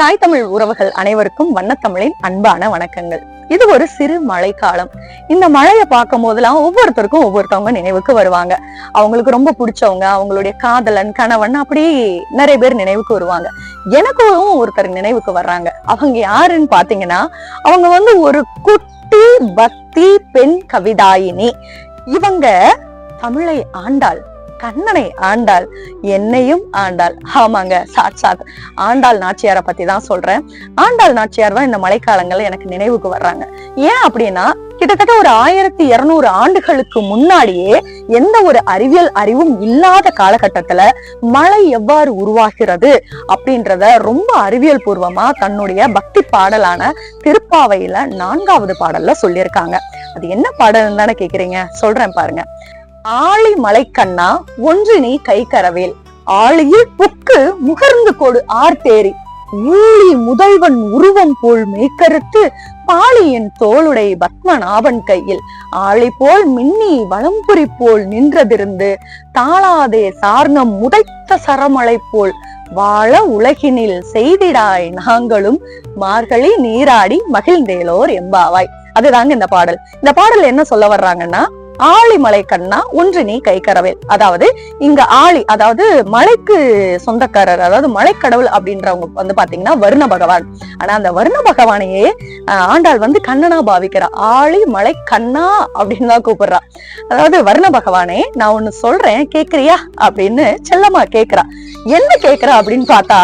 தாய் தமிழ் உறவுகள் அனைவருக்கும் வண்ணத்தமிழின் அன்பான வணக்கங்கள். இது ஒரு சிறு மழைக்காலம். இந்த மழையை பார்க்கும் போதெல்லாம் ஒவ்வொருத்தருக்கும் ஒவ்வொருத்தவங்க நினைவுக்கு வருவாங்க. அவங்களுக்கு ரொம்ப பிடிச்சவங்க அவங்களுடைய காதலன் கணவன் அப்படி நிறைய பேர் நினைவுக்கு வருவாங்க. எனக்கும் ஒருத்தர் நினைவுக்கு வர்றாங்க. அவங்க யாருன்னு பாத்தீங்கன்னா அவங்க வந்து ஒரு குட்டி பக்தி பெண் கவிதாயினி. இவங்க தமிழை ஆண்டாள். கண்ணனை ஆண்டாள் என்னையும் ஆண்டாள். ஆமாங்க சாட் சாத். ஆண்டாள் நாச்சியாரை பத்தி தான் சொல்றேன். ஆண்டாள் நாச்சியார் தான் இந்த மழைக்காலங்கள்ல எனக்கு நினைவுக்கு வர்றாங்க. ஏன் அப்படின்னா கிட்டத்தட்ட ஒரு ஆயிரத்தி இருநூறு ஆண்டுகளுக்கு முன்னாடியே எந்த ஒரு அறிவியல் அறிவும் இல்லாத காலகட்டத்துல மழை எவ்வாறு உருவாகிறது அப்படின்றத ரொம்ப அறிவியல் பூர்வமா தன்னுடைய பக்தி பாடலான திருப்பாவையில நான்காவது பாடல்ல சொல்லியிருக்காங்க. அது என்ன பாடல் தானே கேக்குறீங்க? சொல்றேன் பாருங்க. ஆழி மலைக்கண்ணா ஒன்று நீ கை கரவேல். ஆழியில் புக்கு முகர்ந்து கொடு ஆர்த்தேரி ஊழி முதல்வன் உருவம் போல் மேய்கருத்து பாலியின் தோளுடை பத்மநாபன் கையில். ஆளி போல் மின்னி வளம்புரி போல் நின்றதிருந்து தாளாதே சார்ணம் முதைத்த சரமலை போல். வாழ உலகினில் செய்திடாய் நாங்களும் மார்கழி நீராடி மகிழ்ந்தேலோர் எம்பாவாய். அதுதாங்க இந்த பாடல். இந்த பாடல் என்ன சொல்ல வர்றாங்கன்னா ஆழிமலை கண்ணா ஒன்று நீ அதாவது இங்க ஆழி அதாவது மலைக்கு சொந்தக்காரர் அதாவது மலைக்கடவுள் அப்படின்றவங்க வந்து பாத்தீங்கன்னா வருண பகவான். ஆனா அந்த வருண பகவானையே ஆண்டாள் வந்து கண்ணனா பாவிக்கிறா. ஆழி மலை கண்ணா அப்படின்னு தான் கூப்பிடுறா. அதாவது வருண பகவானே நான் ஒண்ணு சொல்றேன் கேக்குறியா? அப்படின்னு செல்லம்மா கேக்குறா. என்ன கேக்குறா அப்படின்னு பார்த்தா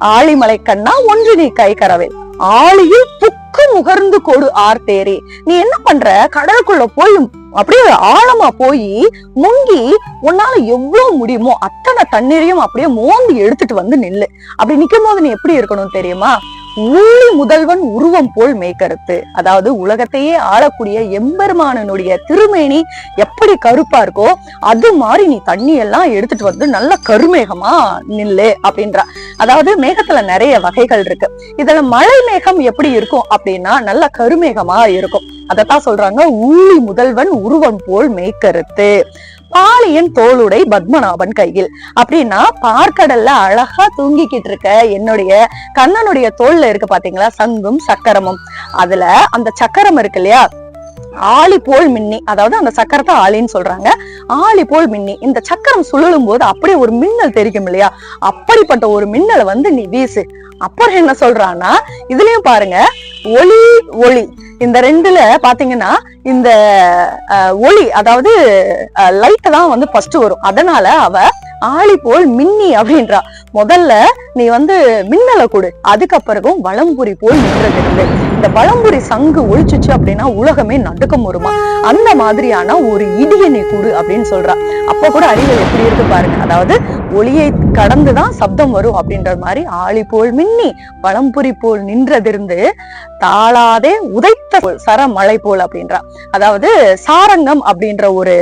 ஆழிமலை கண்ணா ஒன்று நீ கை கரவேல். ஆழியில் புக்கு முகர்ந்து கொடு ஆர்த்தேரி. நீ என்ன பண்ற? கடலுக்குள்ள போய் அப்படியே ஆழமா போய் முங்கி உன்னால எவ்வளவு முடியுமோ அத்தனை தண்ணீரையும் அப்படியே மோந்து எடுத்துட்டு வந்து நில்லு. அப்படி நிக்கும் போது நீ எப்படி இருக்கணும் தெரியுமா? ஊழி முதல்வன் உருவம் போல் மேய்கருத்து. அதாவது உலகத்தையே ஆளக்கூடிய எம்பெருமானனுடைய திருமேனி எப்படி கருப்பா இருக்கோ அது மாதிரி நீ தண்ணி எல்லாம் எடுத்துட்டு வந்து நல்ல கருமேகமா நில்லு அப்படின்றா. அதாவது மேகத்துல நிறைய வகைகள் இருக்கு. இதுல மழை மேகம் எப்படி இருக்கும் அப்படின்னா நல்ல கருமேகமா இருக்கும். அதத்தான் சொல்றாங்க ஊழி முதல்வன் உருவம் போல் மேய்கருத்து. பாலியன் தோளுடை பத்மநாபன் கையில். அப்படின்னா பார்க்கடல்ல அழகா தூங்கிக்கிட்டு இருக்க என்னுடைய கண்ணனுடைய தோல்ல இருக்கு பாத்தீங்களா? சங்கும் சக்கரமும். அதுல அந்த சக்கரம் இருக்கு இல்லையா? ஆளி போல் மின்னி அதாவது அந்த சக்கரத்தை ஆளின்னு சொல்றாங்க. ஆளி போல் மின்னி. இந்த சக்கரம் சுழலும் போது அப்படியே ஒரு மின்னல் தெரிக்கும் இல்லையா? அப்படிப்பட்ட ஒரு மின்னலை வந்து நீ வீசு. அப்புறம் என்ன சொல்றான்னா இதுலயும் பாருங்க ஒளி ஒளி. இந்த ரெண்டுல பாத்தீங்கன்னா இந்த அஹ், ஒளி அதாவது லைட் தான் வந்து ஃபர்ஸ்ட் வரும். அதனால அவ ஆளி போல் மின்னி அப்படின்றா. முதல்ல நீ வந்து மின்னலை கொடு. அதுக்கப்புறம் வளம்புரி போல் நின்றது இந்த வளம்புரி சங்கு ஒழிச்சுச்சு அப்படின்னா உலகமே நடுக்கம் வருமா? அந்த மாதிரியான ஒரு இடியை நீ கொடு அப்படின்னு சொல்றா. அப்ப கூட அறிவியல் எப்படி இருக்கு பாருங்க. அதாவது ஒளியை கடந்துதான் சப்தம் வரும் அப்படின்ற மாதிரி ஆளி போல் மின்னி வளம்புரி போல் நின்றதிருந்து தாளாதே உதைத்த போல் சரமழை போல் அப்படின்றா. அதாவது சாரங்கம் அப்படின்ற ஒரு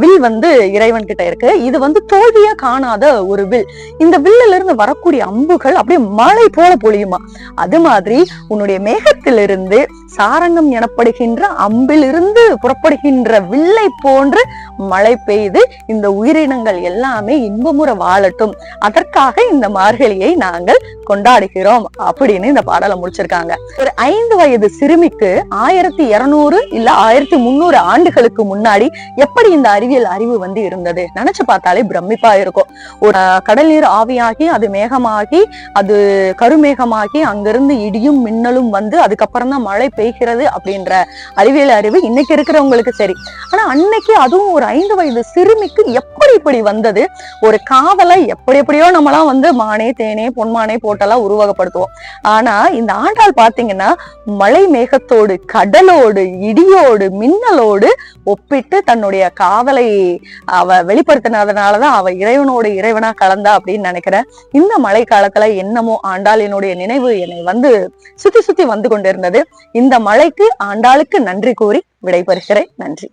வில் வந்து இறைவன் கிட்ட இருக்கு. இது வந்து தோல்வியா காணாத ஒரு வில். இந்த வில்லுல இருந்து வரக்கூடிய அம்புகள் அப்படியே மழை போல பொழியுமா? அது மாதிரி உன்னுடைய மேகத்திலிருந்து சாரங்கம் எனப்படுகின்ற அம்பிலிருந்து புறப்படுகின்ற வில்லை போன்று மழை பெய்து இந்த உயிரினங்கள் எல்லாமே இன்பமுற வாழட்டும். அதற்காக இந்த மார்கழியை நாங்கள் கொண்டாடுகிறோம் அப்படின்னு இந்த பாடலை முடிச்சிருக்காங்க. ஒரு ஐந்து வயது சிறுமிக்கு ஆயிரத்தி இருநூறு இல்ல ஆயிரத்தி முன்னூறு ஆண்டுகளுக்கு முன்னாடி எப்படி இந்த அறிவியல் அறிவு வந்து இருந்தது? நினைச்சு பார்த்தாலே பிரமிப்பா இருக்கும். ஒரு கடல் நீர் ஆவியாகி அது மேகமாகி அது கருமேகமாகி அங்கிருந்து இடியும் மின்னலும் வந்து அதுக்கப்புறம் தான் மழை பெய்கிறது அப்படின்ற அறிவியல் அறிவு இன்னைக்கு இருக்கிறவங்களுக்கு சரி. ஆனா அன்னைக்கு அதுவும் ஒரு ஐந்து வயது சிறுமிக்கு எப்படி இப்படி வந்தது? ஒரு காதலை எப்படி எப்படியோ நம்மலாம் வந்து மானே தேனே பொன்மானே போட்டெல்லாம் உருவகப்படுத்துவோம். ஆனா இந்த ஆண்டாள் பாத்தீங்கன்னா மழை மேகத்தோடு கடலோடு இடியோடு மின்னலோடு ஒப்பிட்டு தன்னுடைய காதலை அவ வெளிப்படுத்தினதுனாலதான் அவ இறைவனோட இறைவனா கலந்தா அப்படின்னு நினைக்கிறேன். இந்த மழை காலத்துல என்னமோ ஆண்டாளினுடைய நினைவு என்னை வந்து சுத்தி சுத்தி வந்து கொண்டிருந்தது. இந்த இந்த மழைக்கு ஆண்டாளுக்கு நன்றி கூறி விடைபெறுகிறேன். நன்றி.